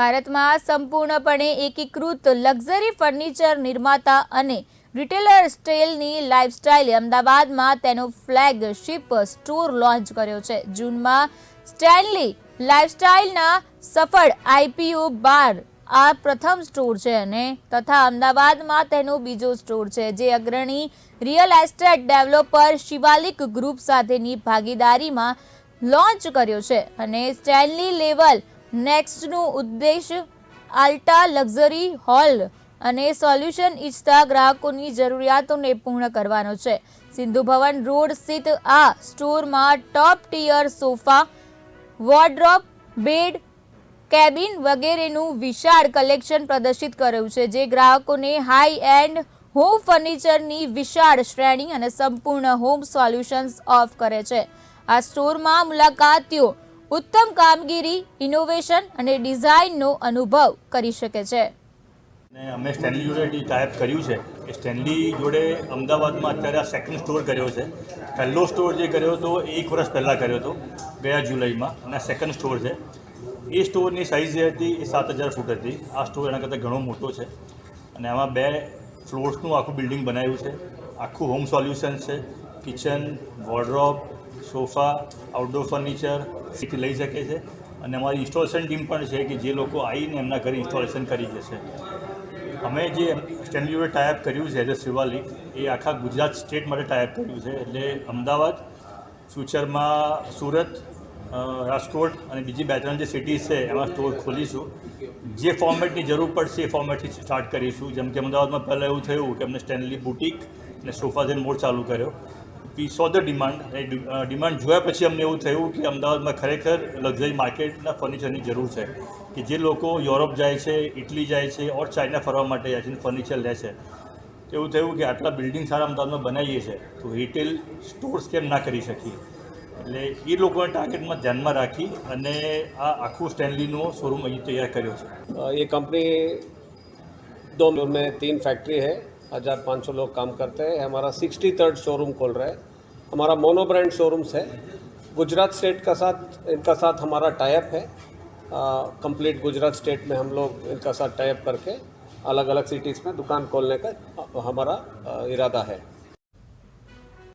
ભારતમાં સંપૂર્ણપણે એકીકૃત લક્ઝરી ફર્નિચર નિર્માતા અને રિટેલર સ્ટેલની લાઇફસ્ટાઇલે અમદાવાદમાં તેનો ફ્લેગશિપ સ્ટોર લોન્ચ કર્યો છે. જૂનમાં સ્ટેનલી લાઇફસ્ટાઇલના સફળ આઈપીઓ બાર આ પ્રથમ સ્ટોર છે અને તથા અમદાવાદમાં તેનો બીજો સ્ટોર છે, જે અગ્રણી real estate developer Shivalik group સાથેની ભાગીદારીમાં લોન્ચ કર્યો છે અને સ્ટેનલી લેવલ નેક્સ્ટનું ઉદ્દેશ આલ્ટા લક્ઝરી હોલ અને સોલ્યુશન ઇચ્છતા ગ્રાહકોની જરૂરિયાતોને પૂર્ણ કરવાનો છે. સિંધુ ભવન રોડ સ્થિત આ સ્ટોરમાં top tier sofa, wardrobe, bed, cabin વગેરેનું વિશાળ કલેક્શન પ્રદર્શિત કર્યું છે, જે ગ્રાહકોને હાઈ એન્ડ હોમ ફર્નિચરની વિશાળ શ્રેણી અને સંપૂર્ણ હોમ સોલ્યુશન્સ ઓફ કરે છે. આ સ્ટોરમાં મુલાકાતીઓ ઉત્તમ કામગીરી ઇનોવેશન અને ડિઝાઇનનો અનુભવ કરી શકે છે. ને અમે સ્ટેનલી જોડે ટાઈપ કર્યું છે કે સ્ટેનલી જોડે અમદાવાદમાં અત્યારે આ સેકન્ડ સ્ટોર કર્યો છે. પહેલો સ્ટોર જે કર્યો હતો એક વર્ષ પહેલાં કર્યો હતો, ગયા જુલાઈમાં, અને આ સેકન્ડ સ્ટોર છે. એ સ્ટોરની સાઇઝ જે હતી એ સાત હજાર ફૂટ હતી. આ સ્ટોર એના કરતાં ઘણો મોટો છે. અને આમાં બે ફ્લોર્સનું આખું બિલ્ડિંગ બનાવ્યું છે. આખું હોમ સોલ્યુશન છે. Kitchen wardrobe sofa outdoor furniture સીથી લઈ શકે છે. અને અમારી ઇન્સ્ટોલેશન ટીમ પણ છે કે જે લોકો આવીને એમના ઘરે ઇન્સ્ટોલેશન કરી જશે. અમે જે સ્ટેનલી જોડે ટાઈપ કર્યું છે એઝ અ શિવાલિક, એ આખા ગુજરાત સ્ટેટ માટે ટાઈપ કર્યું છે. એટલે અમદાવાદ ફ્યુચરમાં સુરત રાજકોટ અને બીજી બે ત્રણ જે સિટીઝ છે એમાં સ્ટોર ખોલીશું. જે ફોર્મેટની જરૂર પડશે એ ફોર્મેટથી સ્ટાર્ટ કરીશું. જેમ કે અમદાવાદમાં પહેલાં એવું થયું કે અમને સ્ટેનલી બુટિક અને સોફાઝ એન્ડ મોડ ચાલુ કર્યો. We saw the demand A demand જોયા પછી અમને એવું થયું કે અમદાવાદમાં ખરેખર લક્ઝરી માર્કેટના ફર્નિચરની જરૂર છે કે જે લોકો યુરોપ જાય છે ઇટલી જાય છે ઓર ચાઇના ફરવા માટે જાય છે ફર્નિચર લે છે એવું થયું કે આટલા બિલ્ડિંગ સારા અમદાવાદમાં બનાવીએ છીએ તો રિટેલ સ્ટોર્સ કેમ ના કરી શકીએ એટલે એ લોકોને ટાર્ગેટમાં ધ્યાનમાં રાખી અને આ આખું સ્ટેનલીનો શોરૂમ અહીં તૈયાર કર્યો છે अ, ये कंपनी दो में तीन फैक्ट्री है हजार पाँच सौ लोग काम करते हैं हमारा सिक्सटी थर्ड शोरूम खोल रहा है हमारा मोनो ब्रांड शोरूम्स है। गुजरात स्टेट का साथ, इनका साथ हमारा टाइप है। कंप्लीट गुजरात स्टेट में हम लोग इनका साथ टाइप करके अलग अलग सिटीज़ में दुकान खोलने का हमारा इरादा है।